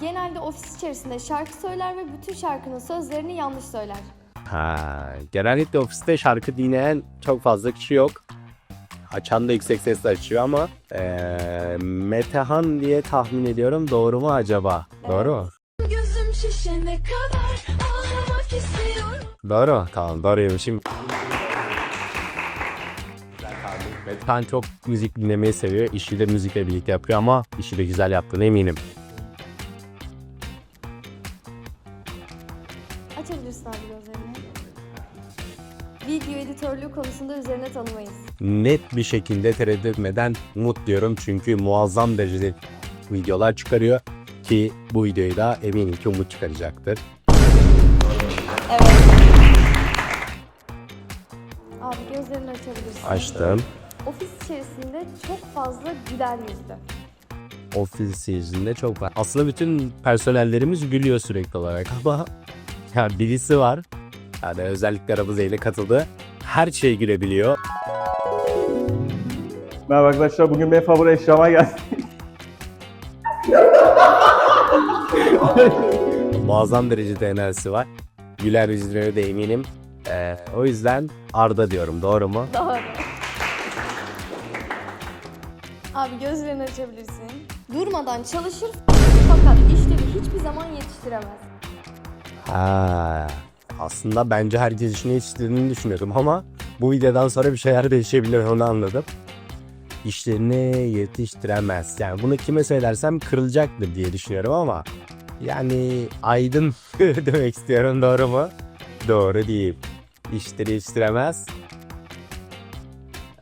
Genelde ofis içerisinde şarkı söyler ve bütün şarkının sözlerini yanlış söyler. Ha, genellikle ofiste şarkı dinleyen çok fazla kişi yok. Açan da yüksek sesle açıyor ama eee Metehan diye tahmin ediyorum. Doğru mu acaba? Doğru mu? Gözüm şişene kadar ağlamak istiyorum. Doğru. Tamam doğruymuşum. Metehan çok müzik dinlemeyi seviyor. İşi de müzikle birlikte yapıyor ama işi de güzel yaptığına eminim. Video editörlüğü konusunda üzerine tanımayız. net bir şekilde tereddüt etmeden Umut diyorum çünkü muazzam derecede videolar çıkarıyor ki bu videoyu da eminim ki Umut çıkaracaktır. Evet. Abi gözlerini açabilirsin. Açtım. Ofis içerisinde çok fazla güler yüzlü. Ofis yüzünde çok var. Aslında bütün personellerimiz gülüyor sürekli olarak ama ya birisi var. Yani özellikle Aramıza ile katıldı. Her şeye gülebiliyor. Merhaba arkadaşlar, bugün benim favori eşyama geldi. Muazzam derecede enerjisi var. Güler yüzüne de eminim. Ee, o yüzden Arda diyorum. Doğru mu? Doğru. Abi gözlerini açabilirsin. Durmadan çalışır fakat işleri hiçbir zaman yetiştiremez. Ha, aslında bence herkes işini yetiştirdiğini düşünüyordum ama bu videodan sonra bir şeyler değişebilir onu anladım. İşlerini yetiştiremez. Yani bunu kime söylersem kırılacaktır diye düşünüyorum ama yani aydın demek istiyorum doğru mu? Doğru değil. İşleri yetiştiremez.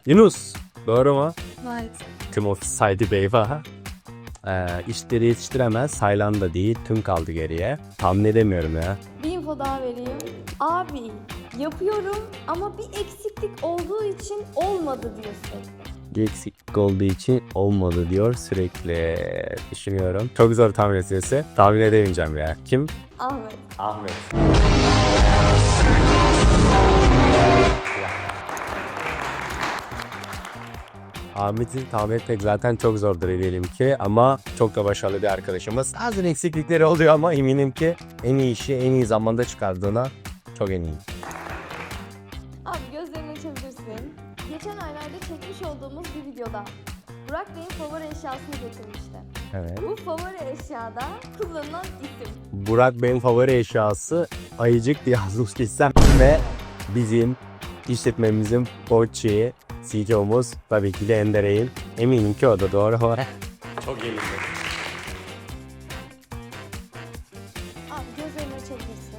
Yunus doğru mu? Evet. Tüm ofis saydı beyva. Ee, işleri yetiştiremez. Haylan da değil. Tüm kaldı geriye. Tahmin edemiyorum ya. Bir info daha vereyim. Abi yapıyorum ama bir eksiklik olduğu için olmadı diyor sürekli. Bir eksiklik olduğu için olmadı diyor sürekli düşünüyorum. Çok zor tahmin etmesi. Tahmin edemeyeceğim ya. Kim? Ahmet. Ahmet. Ahmet'i tahmin etmek zaten çok zordur eminim ki ama çok da başarılı bir arkadaşımız. Bazen eksiklikleri oluyor ama eminim ki en iyi işi en iyi zamanda çıkardığına çok eminim. Abi gözlerini açabilirsin. Geçen aylarda çekmiş olduğumuz bir videoda Burak Bey'in favori eşyasını getirmişti. Evet. Bu favori eşyada kullanılan isim. Burak Bey'in favori eşyası ayıcık diye yazmış gitsem ve bizim işletmemizin koçi, CEO'muz tabii ki de Ender Eğil. Eminim ki o da doğru. Çok eminim. Abi gözlerini açabilirsin.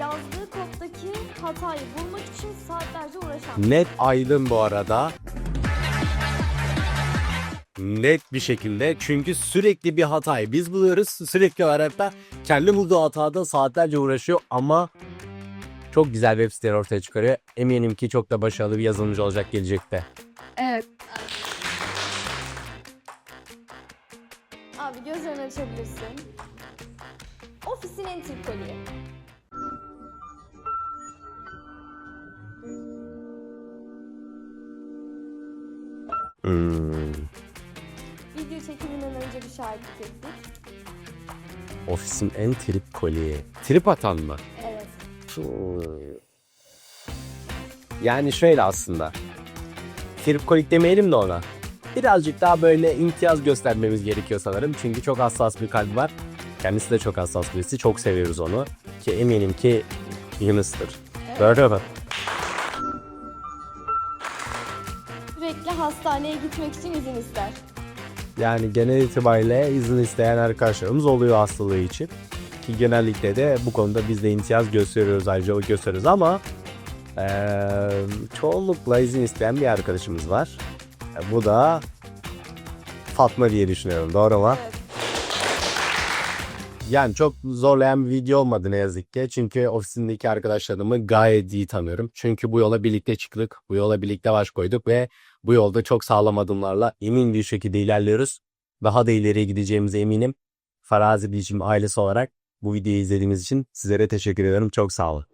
Yazdığı koddaki hatayı bulmak için saatlerce uğraşan. Net aydın bu arada. Net bir şekilde çünkü sürekli bir hatayı biz buluyoruz. Sürekli olarak da kendi bulduğu hatada saatlerce uğraşıyor ama çok güzel web siteleri ortaya çıkarıyor. Eminim ki çok da başarılı bir yazılımcı olacak gelecekte. Evet. Abi gözlerini açabilirsin. Ofisin en tripoli. Hmm. Video çekiminden önce bir şahitlik ettik. Ofisin en trip koli. Trip atan mı? Evet. Yani şöyle aslında. Trip kolik demeyelim de ona. Birazcık daha böyle imtiyaz göstermemiz gerekiyor sanırım. Çünkü çok hassas bir kalbi var. Kendisi de çok hassas birisi. Çok seviyoruz onu. Ki eminim ki Yunus'tur. Doğru mu? Sürekli hastaneye gitmek için izin ister. Yani genel itibariyle izin isteyen arkadaşlarımız oluyor hastalığı için. Ki genellikle de bu konuda biz de imtiyaz gösteriyoruz ayrıca gösteriyoruz ama eee, çoğunlukla izin isteyen bir arkadaşımız var. E, Bu da Fatma diye düşünüyorum. Doğru mu? Evet. Yani çok zorlayan bir video olmadı ne yazık ki. Çünkü ofisindeki arkadaşlarımı gayet iyi tanıyorum. Çünkü bu yola birlikte çıktık. Bu yola birlikte baş koyduk ve bu yolda çok sağlam adımlarla emin bir şekilde ilerliyoruz. Daha da ileriye gideceğimize eminim. Farazi Bilişim ailesi olarak bu videoyu izlediğiniz için sizlere teşekkür ederim. Çok sağ olun.